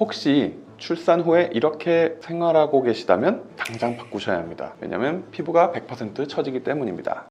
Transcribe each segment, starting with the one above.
혹시 출산 후에 이렇게 생활하고 계시다면 당장 바꾸셔야 합니다. 왜냐하면 피부가 100% 처지기 때문입니다.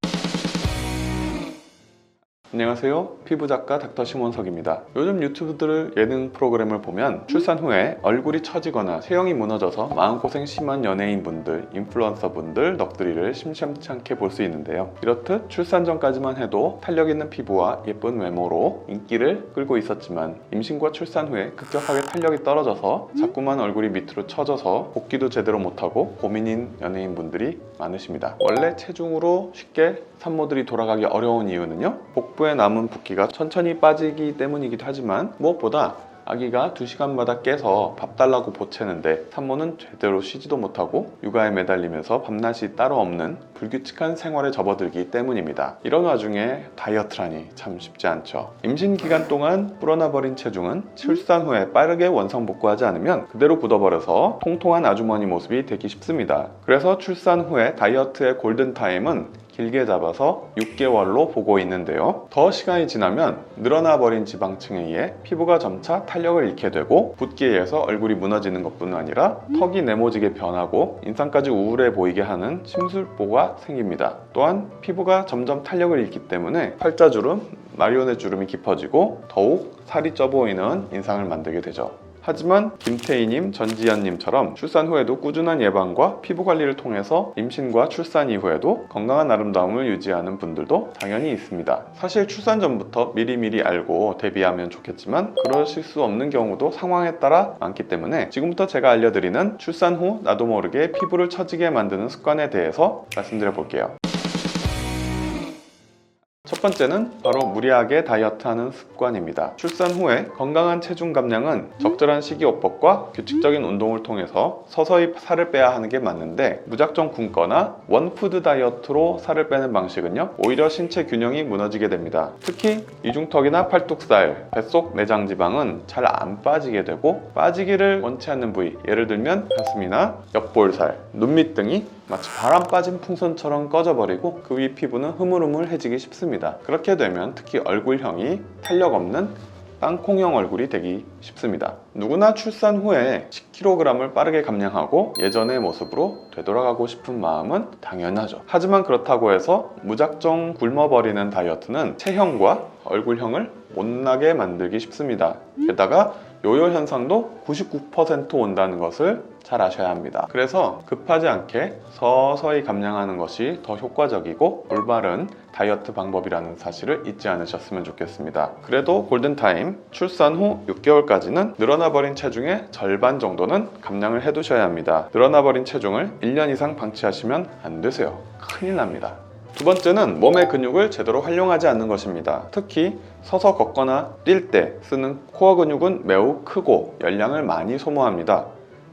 안녕하세요. 피부작가 닥터 심원석입니다. 요즘 유튜브들 예능 프로그램을 보면 출산 후에 얼굴이 처지거나 체형이 무너져서 마음고생 심한 연예인분들, 인플루언서분들 넋두리를 심심치 않게 볼 수 있는데요. 이렇듯 출산 전까지만 해도 탄력 있는 피부와 예쁜 외모로 인기를 끌고 있었지만 임신과 출산 후에 급격하게 탄력이 떨어져서 자꾸만 얼굴이 밑으로 처져서 복귀도 제대로 못하고 고민인 연예인분들이 많으십니다. 원래 체중으로 쉽게 산모들이 돌아가기 어려운 이유는요. 복부에 남은 붓기가 천천히 빠지기 때문이기도 하지만 무엇보다 아기가 2시간마다 깨서 밥 달라고 보채는데 산모는 제대로 쉬지도 못하고 육아에 매달리면서 밤낮이 따로 없는 불규칙한 생활에 접어들기 때문입니다. 이런 와중에 다이어트라니 참 쉽지 않죠. 임신 기간 동안 불어나버린 체중은 출산 후에 빠르게 원상 복구하지 않으면 그대로 굳어버려서 통통한 아주머니 모습이 되기 쉽습니다. 그래서 출산 후에 다이어트의 골든타임은 길게 잡아서 6개월로 보고 있는데요. 더 시간이 지나면 늘어나 버린 지방층에 의해 피부가 점차 탄력을 잃게 되고 붓기에 의해서 얼굴이 무너지는 것뿐 아니라 턱이 네모지게 변하고 인상까지 우울해 보이게 하는 심술보가 생깁니다. 또한 피부가 점점 탄력을 잃기 때문에 팔자주름, 마리오네 주름이 깊어지고 더욱 살이 쪄 보이는 인상을 만들게 되죠. 하지만 김태희님, 전지현님처럼 출산 후에도 꾸준한 예방과 피부 관리를 통해서 임신과 출산 이후에도 건강한 아름다움을 유지하는 분들도 당연히 있습니다. 사실 출산 전부터 미리미리 알고 대비하면 좋겠지만 그러실 수 없는 경우도 상황에 따라 많기 때문에 지금부터 제가 알려드리는 출산 후 나도 모르게 피부를 처지게 만드는 습관에 대해서 말씀드려 볼게요. 첫 번째는 바로 무리하게 다이어트하는 습관입니다. 출산 후에 건강한 체중 감량은 적절한 식이요법과 규칙적인 운동을 통해서 서서히 살을 빼야 하는 게 맞는데 무작정 굶거나 원푸드 다이어트로 살을 빼는 방식은요 오히려 신체 균형이 무너지게 됩니다. 특히 이중턱이나 팔뚝살, 뱃속 내장 지방은 잘 안 빠지게 되고 빠지기를 원치 않는 부위 예를 들면 가슴이나 옆볼살, 눈밑 등이 마치 바람 빠진 풍선처럼 꺼져버리고 그 위 피부는 흐물흐물해지기 쉽습니다. 그렇게 되면 특히 얼굴형이 탄력 없는 땅콩형 얼굴이 되기 쉽습니다. 누구나 출산 후에 10kg을 빠르게 감량하고 예전의 모습으로 되돌아가고 싶은 마음은 당연하죠. 하지만 그렇다고 해서 무작정 굶어버리는 다이어트는 체형과 얼굴형을 못나게 만들기 쉽습니다. 게다가 요요 현상도 99% 온다는 것을 잘 아셔야 합니다. 그래서 급하지 않게 서서히 감량하는 것이 더 효과적이고 올바른 다이어트 방법이라는 사실을 잊지 않으셨으면 좋겠습니다. 그래도 골든타임 출산 후 6개월까지는 늘어나버린 체중의 절반 정도는 감량을 해두셔야 합니다. 늘어나버린 체중을 1년 이상 방치하시면 안 되세요. 큰일 납니다. 두 번째는 몸의 근육을 제대로 활용하지 않는 것입니다. 특히 서서 걷거나 뛸 때 쓰는 코어 근육은 매우 크고 열량을 많이 소모합니다.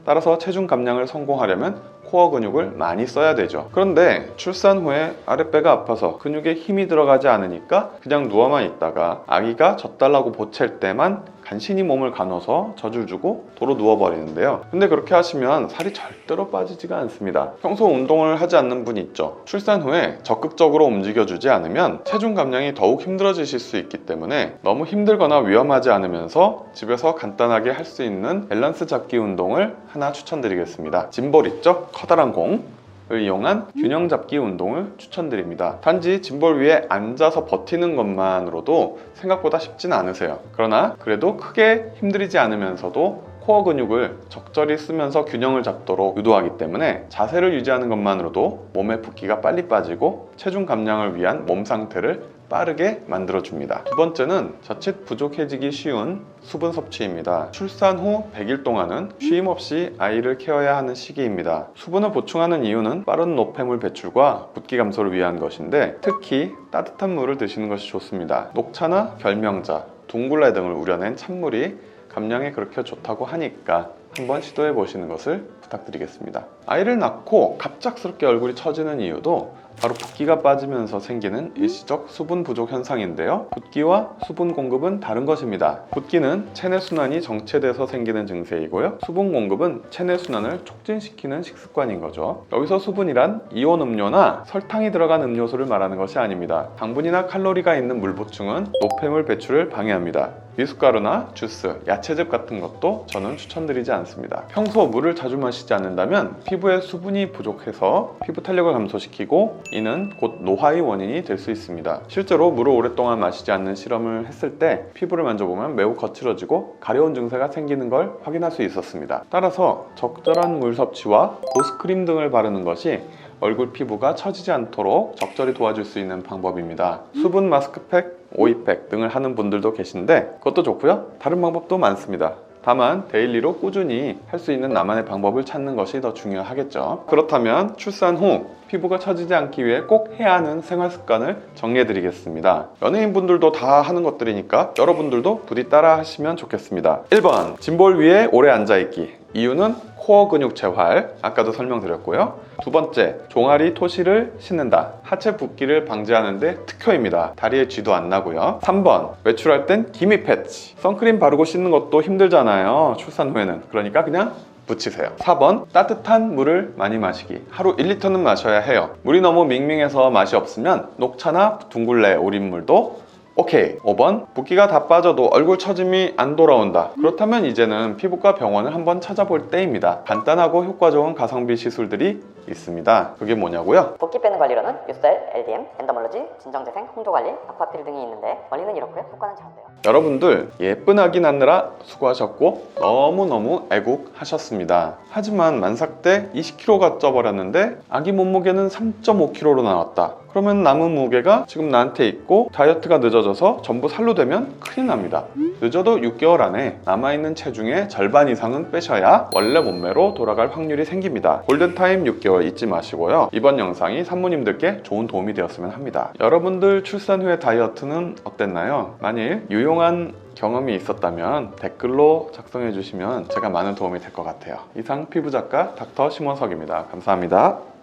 따라서 체중 감량을 성공하려면 코어 근육을 많이 써야 되죠. 그런데 출산 후에 아랫배가 아파서 근육에 힘이 들어가지 않으니까 그냥 누워만 있다가 아기가 젖달라고 보챌 때만 간신히 몸을 가눠서 젖을 주고 도로 누워버리는데요. 근데 그렇게 하시면 살이 절대로 빠지지가 않습니다. 평소 운동을 하지 않는 분 있죠. 출산 후에 적극적으로 움직여주지 않으면 체중 감량이 더욱 힘들어지실 수 있기 때문에 너무 힘들거나 위험하지 않으면서 집에서 간단하게 할 수 있는 밸런스 잡기 운동을 하나 추천드리겠습니다. 짐볼 있죠? 커다란 공. 을 이용한 균형 잡기 운동을 추천드립니다. 단지 짐볼 위에 앉아서 버티는 것만으로도 생각보다 쉽진 않으세요. 그러나 그래도 크게 힘들이지 않으면서도 코어 근육을 적절히 쓰면서 균형을 잡도록 유도하기 때문에 자세를 유지하는 것만으로도 몸의 붓기가 빨리 빠지고 체중 감량을 위한 몸 상태를 빠르게 만들어줍니다. 두 번째는 자칫 부족해지기 쉬운 수분 섭취입니다. 출산 후 100일 동안은 쉼 없이 아이를 케어해야 하는 시기입니다. 수분을 보충하는 이유는 빠른 노폐물 배출과 붓기 감소를 위한 것인데 특히 따뜻한 물을 드시는 것이 좋습니다. 녹차나 결명자, 둥글레 등을 우려낸 찬물이 감량에 그렇게 좋다고 하니까 한번 시도해 보시는 것을 부탁드리겠습니다. 아이를 낳고 갑작스럽게 얼굴이 처지는 이유도 바로 붓기가 빠지면서 생기는 일시적 수분 부족 현상인데요. 붓기와 수분 공급은 다른 것입니다. 붓기는 체내 순환이 정체돼서 생기는 증세이고요. 수분 공급은 체내 순환을 촉진시키는 식습관인 거죠. 여기서 수분이란 이온 음료나 설탕이 들어간 음료수를 말하는 것이 아닙니다. 당분이나 칼로리가 있는 물 보충은 노폐물 배출을 방해합니다. 미숫가루나 주스, 야채즙 같은 것도 저는 추천드리지 않습니다. 평소 물을 자주 마시지 않는다면 피부에 수분이 부족해서 피부 탄력을 감소시키고 이는 곧 노화의 원인이 될 수 있습니다. 실제로 물을 오랫동안 마시지 않는 실험을 했을 때 피부를 만져보면 매우 거칠어지고 가려운 증세가 생기는 걸 확인할 수 있었습니다. 따라서 적절한 물 섭취와 보습크림 등을 바르는 것이 얼굴 피부가 처지지 않도록 적절히 도와줄 수 있는 방법입니다. 수분 마스크팩, 오이팩 등을 하는 분들도 계신데 그것도 좋고요. 다른 방법도 많습니다. 다만 데일리로 꾸준히 할 수 있는 나만의 방법을 찾는 것이 더 중요하겠죠. 그렇다면 출산 후 피부가 처지지 않기 위해 꼭 해야 하는 생활 습관을 정리해 드리겠습니다. 연예인 분들도 다 하는 것들이니까 여러분들도 부디 따라 하시면 좋겠습니다. 1번 짐볼 위에 오래 앉아 있기. 이유는 코어 근육 재활, 아까도 설명드렸고요. 두 번째, 종아리 토시를 신는다. 하체 붓기를 방지하는 데 특효입니다. 다리에 쥐도 안 나고요. 3번, 외출할 땐 기미 패치. 선크림 바르고 씻는 것도 힘들잖아요. 출산 후에는. 그러니까 그냥 붙이세요. 4번 따뜻한 물을 많이 마시기. 하루 1리터는 마셔야 해요. 물이 너무 밍밍해서 맛이 없으면 녹차나 둥글레 우린물도 오케이. 5번 붓기가 다 빠져도 얼굴 처짐이 안 돌아온다. 그렇다면 이제는 피부과 병원을 한번 찾아볼 때입니다. 간단하고 효과 좋은 가성비 시술들이 있습니다. 그게 뭐냐고요? 붓기 빼는 관리로는 유셀, LDM, 엔더멀러지, 진정재생, 홍조관리, 아쿠아필 등이 있는데 원리는 이렇고요. 효과는 차원돼요. 여러분들 예쁜 아기 낳느라 수고하셨고 너무너무 애국하셨습니다. 하지만 만삭 때 20kg가 쪄버렸는데 아기 몸무게는 3.5kg로 나왔다. 그러면 남은 무게가 지금 나한테 있고 다이어트가 늦어져서 전부 살로 되면 큰일 납니다. 늦어도 6개월 안에 남아있는 체중의 절반 이상은 빼셔야 원래 몸매로 돌아갈 확률이 생깁니다. 골든타임 6개월 잊지 마시고요. 이번 영상이 산모님들께 좋은 도움이 되었으면 합니다. 여러분들 출산 후의 다이어트는 어땠나요? 만일 유용한 경험이 있었다면 댓글로 작성해 주시면 제가 많은 도움이 될 것 같아요. 이상 피부작가 닥터 심원석입니다. 감사합니다.